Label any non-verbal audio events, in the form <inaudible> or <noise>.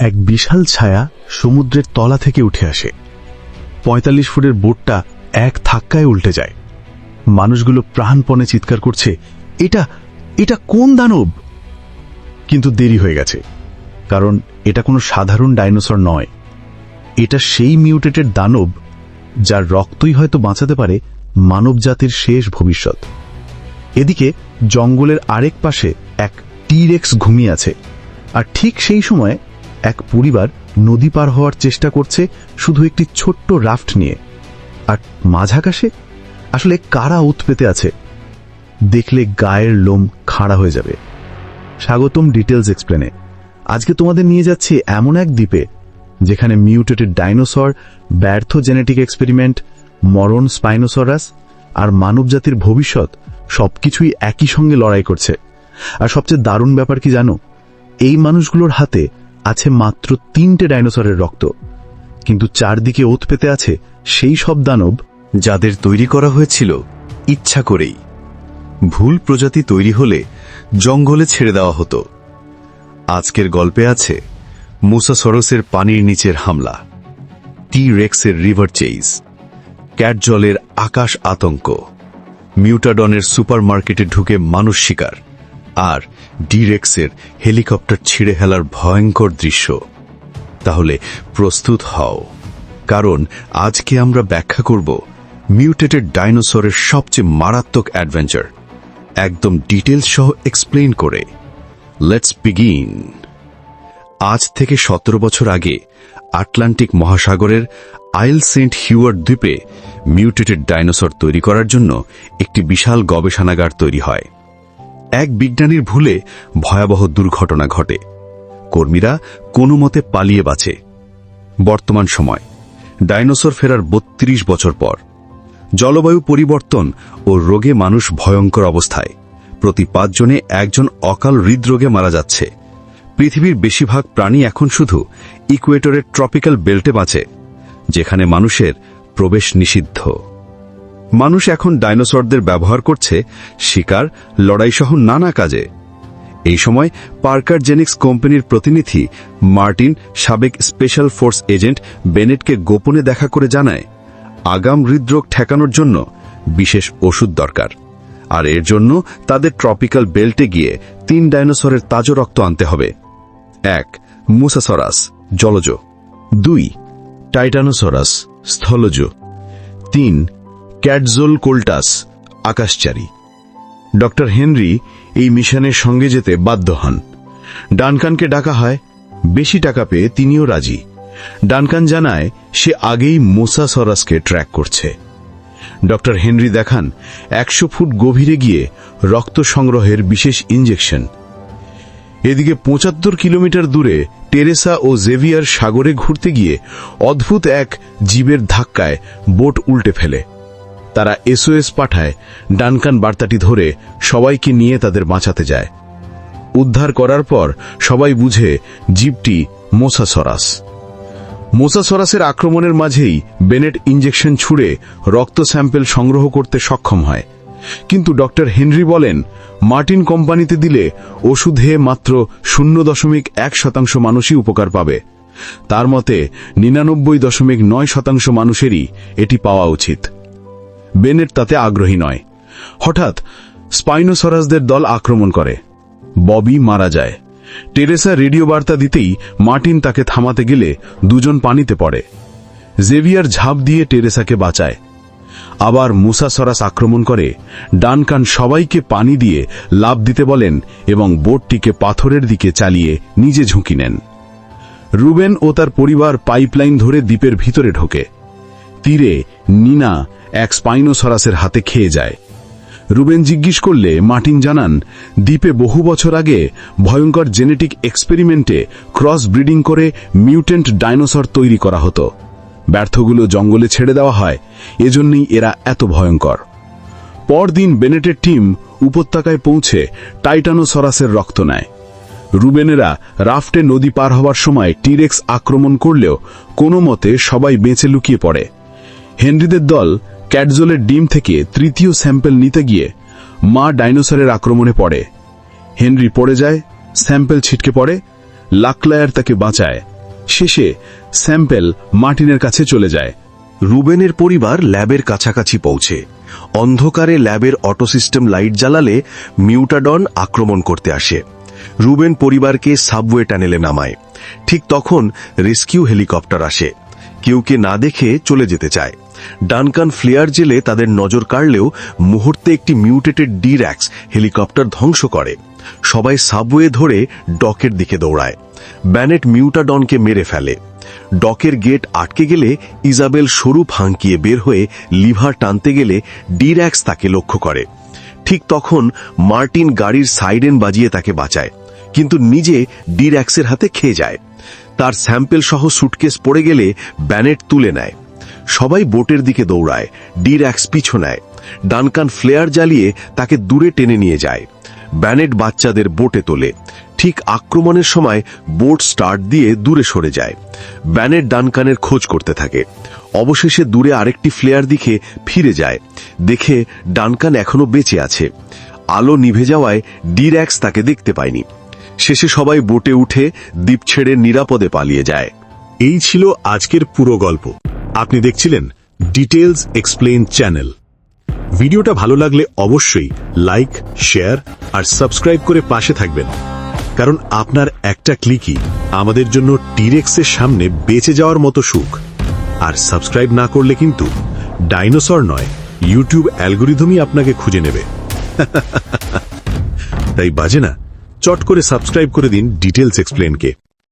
এক বিশাল ছায়া সমুদ্রের তলা থেকে উঠে আসে। পঁয়তাল্লিশ ফুটের বোটটা এক ধাক্কায় উল্টে যায়। মানুষগুলো প্রাণপণে চিৎকার করছে, এটা এটা কোন দানব? কিন্তু দেরি হয়ে গেছে, কারণ এটা কোনো সাধারণ ডাইনোসর নয়। এটা সেই মিউটেটেড দানব যার রক্তই হয়তো বাঁচাতে পারে মানবজাতির শেষ ভবিষ্যৎ। এদিকে জঙ্গলের আরেক পাশে এক টিরেক্স ঘুমিয়ে আছে, আর ঠিক সেই সময় এক পরিবার নদী পার হওয়ার চেষ্টা করছে শুধু একটি ছোট্ট রাফট নিয়ে। আর মাঝাকাশে? আসলে কারা উৎপেতে আছে? দেখলে গায়ের লোম খাড়া হয়ে যাবে। স্বাগতম ডিটেলস এক্সপ্লেনে। আজকে তোমাদের নিয়ে যাচ্ছি এমন এক দ্বীপে, যেখানে মিউটেটেড ডাইনোসর, ব্যর্থ জেনেটিক এক্সপেরিমেন্ট, মরণ স্পাইনোসরাস আর মানবজাতির ভবিষ্যৎ সবকিছুই একই সঙ্গে লড়াই করছে। আর সবচেয়ে দারুণ ব্যাপার কি জানো? এই মানুষগুলোর হাতে আছে মাত্র তিনটে ডাইনোসরের রক্ত। কিন্তু চারদিকে ওত পেতে আছে সেই সব দানব যাদের তৈরি করা হয়েছিল ইচ্ছা করেই। ভুল প্রজাতি তৈরি হলে জঙ্গলে ছেড়ে দেওয়া হতো। আজকের গল্পে আছে মুসাসরসের পানির নিচের হামলা টি রেক্সের রিভার চেইজ ক্যাটজলের আকাশ আতঙ্ক, মিউটাডনের সুপারমার্কেটে ঢুকে মানুষ শিকার। আর ডিরেক্সের হেলিকপ্টার ছিঁড়ে হেলার ভয়ঙ্কর দৃশ্য। তাহলে প্রস্তুত হও, কারণ আজকে আমরা ব্যাখ্যা করব মিউটেটেড ডাইনোসরের সবচেয়ে মারাত্মক অ্যাডভেঞ্চার। একদম ডিটেলস সহ এক্সপ্লেন করে। Let's begin. আজ থেকে সতেরো বছর আগে আটলান্টিক মহাসাগরের আইল সেন্ট হিউয়ার্ড দ্বীপে মিউটেটেড ডাইনোসর তৈরি করার জন্য একটি বিশাল গবেষণাগার তৈরি হয়। এক বিজ্ঞানীর ভুলে ভয়াবহ দুর্ঘটনা ঘটে। কর্মীরা কোনো মতে পালিয়ে বাঁচে। বর্তমান সময়, ডাইনোসর ফেরার বত্রিশ বছর পর, জলবায়ু পরিবর্তন ও রোগে মানুষ ভয়ঙ্কর অবস্থায়। প্রতি পাঁচজনে একজন অকাল হৃদরোগে মারা যাচ্ছে। পৃথিবীর বেশিরভাগ প্রাণী এখন শুধু ইকুয়েটরের ট্রপিক্যাল বেল্টে বাঁচে, যেখানে মানুষের প্রবেশ নিষিদ্ধ। মানুষ এখন ডাইনোসরদের ব্যবহার করছে শিকার, লড়াইসহ নানা কাজে। এই সময় পার্কার জেনিক্স কোম্পানির প্রতিনিধি মার্টিন, সাবেক স্পেশাল ফোর্স এজেন্ট বেনেটকে গোপনে দেখা করে জানায়, আগাম হৃদরোগ ঠেকানোর জন্য বিশেষ ওষুধ দরকার। আর এর জন্য তাদের ট্রপিক্যাল বেল্টে গিয়ে তিন ডাইনোসরের তাজা রক্ত আনতে হবে। এক, মুসাসরাস, জলজ। দুই, টাইটানোসরাস, স্থলজ। তিন ক্যাটজোল কোল্টাস, আকাশচারী। ডক্টর হেনরি এই মিশনের সঙ্গে যেতে বাধ্য হন। ডানকানকে ডাকা হয়, বেশি টাকা পেয়ে তিনিও রাজি। ডানকান জানায়, সে আগেই মোসাসরাসকে ট্র্যাক করছে। ডক্টর হেনরি দেখান, একশো ফুট গভীরে গিয়ে রক্ত সংগ্রহের বিশেষ ইঞ্জেকশন এদিকে পঁচাত্তর কিলোমিটার দূরে টেরেসা ও জেভিয়ার সাগরে ঘুরতে গিয়ে অদ্ভুত এক জীবের ধাক্কায় বোট উল্টে ফেলে। তারা এসওএস পাঠায়, ডানকান বার্তাটি ধরে সবাইকে নিয়ে তাদের বাঁচাতে যায়। উদ্ধার করার পর সবাই বুঝে জীবটি মোসাসরাস। মোসাসরাসের আক্রমণের মাঝেই বেনেট ইঞ্জেকশন ছুড়ে রক্ত স্যাম্পেল সংগ্রহ করতে সক্ষম হয়। কিন্তু ডক্টর হেনরি বলেন, মার্টিন কোম্পানিতে দিলে ওষুধে মাত্র শূন্য দশমিক এক শতাংশ মানুষই উপকার পাবে। তার মতে, নিরানব্বই দশমিক নয় শতাংশ মানুষেরই এটি পাওয়া উচিত। বেনেট তাতে আগ্রহী নয়। হঠাৎ স্পাইনোসরাসদের দল আক্রমণ করে। ববি মারা যায়। টেরেসা রেডিও বার্তা দিতেই মার্টিন তাকে থামাতে গেলে দুজন পানিতে পড়ে। জেভিয়ার ঝাঁপ দিয়ে টেরেসাকে বাঁচায়। আবার মুসা সরাস আক্রমণ করে। ডানকান সবাইকে পানি দিয়ে লাভ দিতে বলেন এবং বোটটিকে পাথরের দিকে চালিয়ে নিজে ঝুঁকি নেন। রুবেন ও তার পরিবার পাইপলাইন ধরে দ্বীপের ভিতরে ঢোকে। তীরে নিনা এক স্পাইনোসরাসের হাতে খেয়ে যায়। রুবেন জিজ্ঞেস করলে মার্টিন জানান, দ্বীপে বহু বছর আগে ভয়ঙ্কর জেনেটিক এক্সপেরিমেন্টে ক্রস ব্রিডিং করে মিউটেন্ট ডাইনোসর তৈরি করা হতো। ব্যর্থগুলো জঙ্গলে ছেড়ে দেওয়া হয়, এজন্যই এরা এত ভয়ঙ্কর। পরদিন বেনেটের টিম উপত্যকায় পৌঁছে টাইটানোসরাসের রক্ত নেয়। রুবেনেরা রাফটে নদী পার হওয়ার সময় টিরেক্স আক্রমণ করলেও কোনো মতে সবাই বেঁচে লুকিয়ে পড়ে। হেনরিদের দল ক্যাটজোলের ডিম থেকে তৃতীয় স্যাম্পেল নিতে গিয়ে মা ডাইনোসরের আক্রমণে পড়ে। হেনরি পড়ে যায়, স্যাম্পেল ছিটকে পড়ে, লাকলায়ার তাকে বাঁচায়। শেষে স্যাম্পেল মার্টিনের কাছে চলে যায়। রুবেনের পরিবার ল্যাবের কাছাকাছি পৌঁছে। অন্ধকারে ল্যাবের অটো সিস্টেম লাইট জ্বালালে মিউটাডন আক্রমণ করতে আসে। রুবেন পরিবারকে সাবওয়ে টানেলে নামায়। ঠিক তখন রেস্কিউ হেলিকপ্টার আসে। কেউকে না দেখে চলে যেতে চায়। ডানকান ফ্লেয়ার জেলে তাদের নজর কাড়লেও মুহূর্তে একটি মিউটেটেড ডির্যাক্স হেলিকপ্টার ধ্বংস করে। সবাই সাবওয়ে ধরে ডকের দিকে দৌড়ায়। ব্যানেট মিউটাডনকে মেরে ফেলে। ডকের গেট আটকে গেলে ইজাবেল সরু ফাঁকিয়ে বের হয়ে লিভার টানতে গেলে ডির্যাক্স তাকে লক্ষ্য করে। ঠিক তখন মার্টিন গাড়ির সাইডেন বাজিয়ে তাকে বাঁচায়, কিন্তু নিজে ডির্যাক্সের হাতে খেয়ে যায়। তার স্যাম্পেল সহ সুটকেস পড়ে গেলে ব্যানেট তুলে নেয়। সবাই বোটের দিকে দৌড়ায়, ডির্যাক্স পিছু নেয় ডানকান ফ্লেয়ার জ্বালিয়ে তাকে দূরে টেনে নিয়ে যায়। ব্যানেট বাচ্চাদের বোটে তোলে। ঠিক আক্রমণের সময় বোট স্টার্ট দিয়ে দূরে সরে যায়। ব্যানেট ডানকানের খোঁজ করতে থাকে। অবশেষে দূরে আরেকটি ফ্লেয়ার দিকে ফিরে যায়। দেখে ডানকান এখনও বেঁচে আছে। আলো নিভে যাওয়ায় ডির্যাক্স তাকে দেখতে পায়নি। শেষে সবাই বোটে উঠে দ্বীপ ছেড়ে নিরাপদে পালিয়ে যায়। এই ছিল আজকের পুরো গল্প। আপনি দেখছিলেন ডিটেলস এক্সপ্লেন চ্যানেল ভিডিওটা ভালো লাগলে অবশ্যই লাইক শেয়ার আর সাবস্ক্রাইব করে পাশে থাকবেন। কারণ আপনার একটা ক্লিকই আমাদের জন্য টিরেক্সের সামনে বেঁচে যাওয়ার মতো সুখ। আর সাবস্ক্রাইব না করলে কিন্তু ডাইনোসর নয় ইউটিউব অ্যালগোরিদমই আপনাকে খুঁজে নেবে। <laughs> তাই বাজে না, চট করে সাবস্ক্রাইব করে দিন ডিটেলস এক্সপ্লেনকে